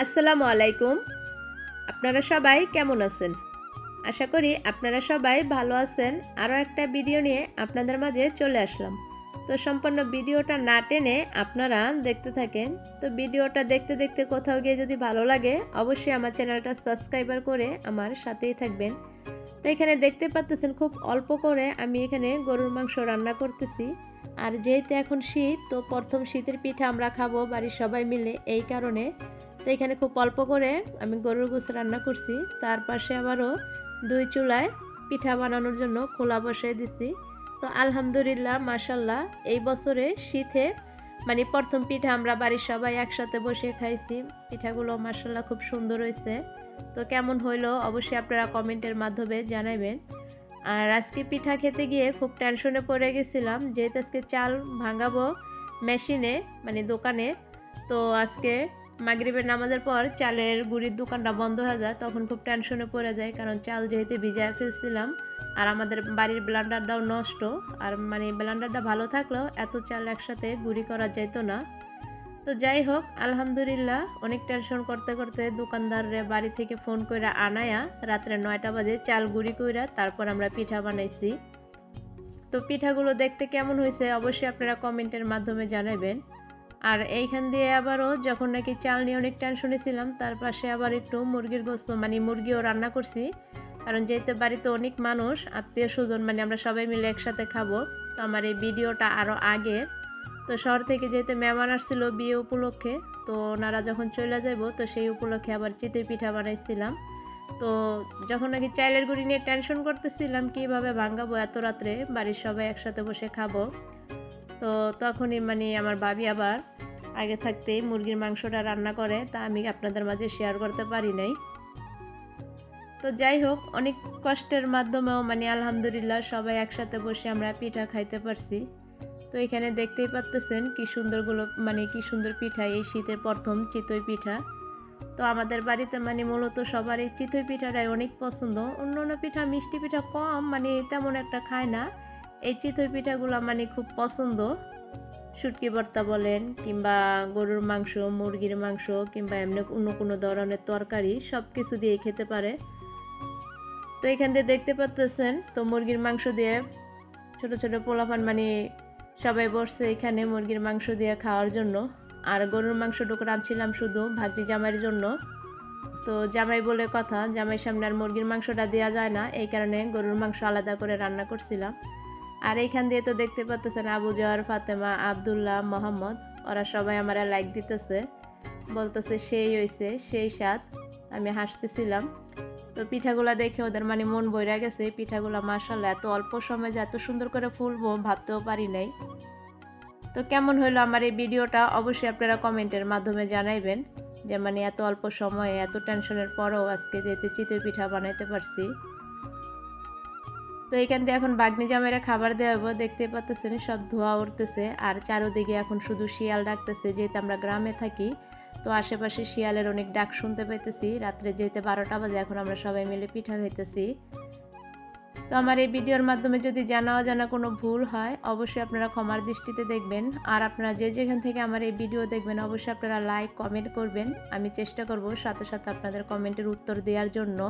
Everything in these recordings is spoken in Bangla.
আসসালামু আলাইকুম। আপনারা সবাই কেমন আছেন? আশা করি আপনারা সবাই ভালো আছেন। আরও একটা ভিডিও নিয়ে আপনাদের মাঝে চলে আসলাম। তো সম্পূর্ণ ভিডিওটা না টেনে আপনারা দেখতে থাকেন। তো ভিডিওটা দেখতে দেখতে কোথাও গিয়ে যদি ভালো লাগে, অবশ্যই আমার চ্যানেলটা সাবস্ক্রাইবার করে আমার সাথেই থাকবেন। তো এখানে দেখতে পাচ্তেছেন খুব অল্প করে আমি এখানে গরুর মাংস রান্না করতেছি। আর যেহেতু এখন শীত, তো প্রথম শীতের পিঠা আমরা খাব বাড়ির সবাই মিলে এই কারণে। তো এখানে খুব অল্প করে আমি গরুর গোস রান্না করছি। তার পাশে আবারও দুই চুলায় পিঠা বানানোর জন্য খোলা বসিয়ে দিছি। তো আলহামদুলিল্লাহ মাসাল্লাহ এই বছরে শীতে মানে প্রথম পিঠা আমরা বাড়ির সবাই একসাথে বসে খাইছি। পিঠাগুলো মাসাল্লাহ খুব সুন্দর হয়েছে তো কেমন হইল অবশ্যই আপনারা কমেন্টের মাধ্যমে জানাবেন আর আজকে পিঠা খেতে গিয়ে খুব টেনশনে পড়ে গেছিলাম, যেহেতু আজকে চাল ভাঙাবো মেশিনে মানে দোকানে। তো আজকে মাগরিবের নামাজের পর চালের গুড়ির দোকানটা বন্ধ হয়ে যায়, তখন খুব টেনশনে পড়ে যায়, কারণ চাল যেহেতু ভিজায় ফেলছিলাম, আর আমাদের বাড়ির ব্লান্ডারটাও নষ্ট, আর মানে ব্লান্ডারটা ভালো থাকলেও এত চাল একসাথে গুড়ি করা যেত না। তো যাই হোক, আলহামদুলিল্লাহ, অনেক টেনশন করতে করতে দোকানদাররে বাড়ি থেকে ফোন করে আনায়া রাত্রে নয়টা বাজে চাল গুঁড়ি কইরা তারপর আমরা পিঠা বানাইছি। তো পিঠাগুলো দেখতে কেমন হয়েছে অবশ্যই আপনারা কমেন্টের মাধ্যমে জানাবেন আর এইখান দিয়ে আবারও যখন নাকি চাল নিয়ে অনেক টেনশনে ছিলাম, তার পাশে আবার একটু মুরগির গোস্ত মানে মুরগিও রান্না করছি। কারণ যেহেতু বাড়িতে অনেক মানুষ, আত্মীয় স্বজন মানে আমরা সবাই মিলে একসাথে খাব, তো আমার এই ভিডিওটা আরও আগে। তো শহর থেকে যেহেতু মেহমান আসছিল বিয়ে উপলক্ষে, তো ওনারা যখন চলে যাব তো সেই উপলক্ষে আবার চিতে পিঠা বানাইছিলাম। তো যখন নাকি চাইলের গুড়ি নিয়ে টেনশন করতেছিলাম, কীভাবে ভাঙাবো এত রাত্রে, বাড়ির সবাই একসাথে বসে খাব। তো তখনই মানে আমার ভাবি আবার আগে থাকতেই মুরগির মাংসটা রান্না করে, তা আমি আপনাদের মাঝে শেয়ার করতে পারি নাই। তো যাই হোক, অনেক কষ্টের মাধ্যমেও মানে আলহামদুলিল্লাহ সবাই একসাথে বসে আমরা পিঠা খাইতে পারছি। তো এখানে দেখতেই পাচ্তেছেন কি সুন্দরগুলো মানে কি সুন্দর পিঠা, এই শীতের প্রথম চিতই পিঠা। তো আমাদের বাড়িতে মানে মূলত সবার এই চিতই পিঠাটাই অনেক পছন্দ। অন্য অন্য পিঠা, মিষ্টি পিঠা কম মানে তেমন একটা খায় না। এই চিতই পিঠাগুলো মানে খুব পছন্দ। শুটকি ভর্তা বলেন কিংবা গরুর মাংস, মুরগির মাংস কিংবা এমনি অন্য কোনো ধরনের তরকারি সব কিছু দিয়ে খেতে পারে। তো এখান দিয়ে দেখতে পাচ্তেছেন তো মুরগির মাংস দিয়ে ছোট ছোট পোলাপান মানে সবাই বসছে এখানে মুরগির মাংস দিয়ে খাওয়ার জন্য। আর গরুর মাংস মাংসটুকু রাঁধছিলাম শুধু ভাগ্নি জামাইয়ের জন্য। তো জামাই বলে কথা জামাইয়ের সামনে আর মুরগির মাংসটা দেওয়া যায় না, এই কারণে গরুর মাংস আলাদা করে রান্না করছিলাম। আর এইখান দিয়ে তো দেখতে পাচ্তেছেন আবু জোয়ার, ফাতেমা, আবদুল্লাহ, মোহাম্মদ। ওরা সবাই আমার লাইক দিতেছে। বলতেছে, সেই হয়েছে সেই স্বাদ। আমি হাসতেছিলাম। তো পিঠাগুলা দেখে ওদের মানে মন বইরা গেছে। পিঠাগুলা মাসাল্লাহ এত অল্প সময় যে এত সুন্দর করে ফুলবো, ভাবতেও পারি নাই। তো কেমন হলো আমার এই ভিডিওটা? অবশ্যই আপনারা কমেন্টের মাধ্যমে জানাইবেন যে মানে এত অল্প সময়ে, এত টেনশনের পরও আজকে যেতে চিতই পিঠা বানাইতে পারছি। তো এখান থেকে এখন বাগনি জামাইরা খাবার দেওয়াবো দেখতে পাচ্তেছেন সব ধোয়া উঠতেছে। আর চারোদিকে এখন শুধু শিয়াল ডাকতেছে, যেহেতু আমরা গ্রামে থাকি, তো আশেপাশে শিয়ালের অনেক ডাক শুনতে পাইতেছি। রাত্রে যেহেতু বারোটা বাজে, এখন আমরা সবাই মিলে পিঠা খাইতেছি। তো আমার এই ভিডিওর মাধ্যমে যদি জানা অজানা কোনো ভুল হয়, অবশ্যই আপনারা ক্ষমার দৃষ্টিতে দেখবেন। আর আপনারা যে যেখান থেকে আমার এই ভিডিও দেখবেন, অবশ্যই আপনারা লাইক, কমেন্ট করবেন। আমি চেষ্টা করব সাথে সাথে আপনাদের কমেন্টের উত্তর দেওয়ার জন্য।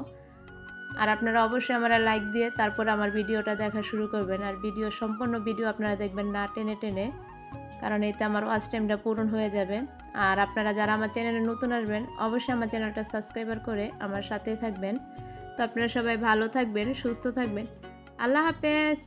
আর আপনারা অবশ্যই আমরা লাইক দিয়ে তারপর আমার ভিডিওটা দেখা শুরু করবেন। আর ভিডিও, সম্পূর্ণ ভিডিও আপনারা দেখবেন না টেনে টেনে, কারণ এতে আমার ওয়াচ টাইমটা পূরণ হয়ে যাবে। আর আপনারা যারা আমার চ্যানেলে নতুন আসবেন, অবশ্যই আমার চ্যানেলটা সাবস্ক্রাইবার করে আমার সাথেই থাকবেন। তো আপনারা সবাই ভালো থাকবেন, সুস্থ থাকবেন। আল্লাহ হাফেজ!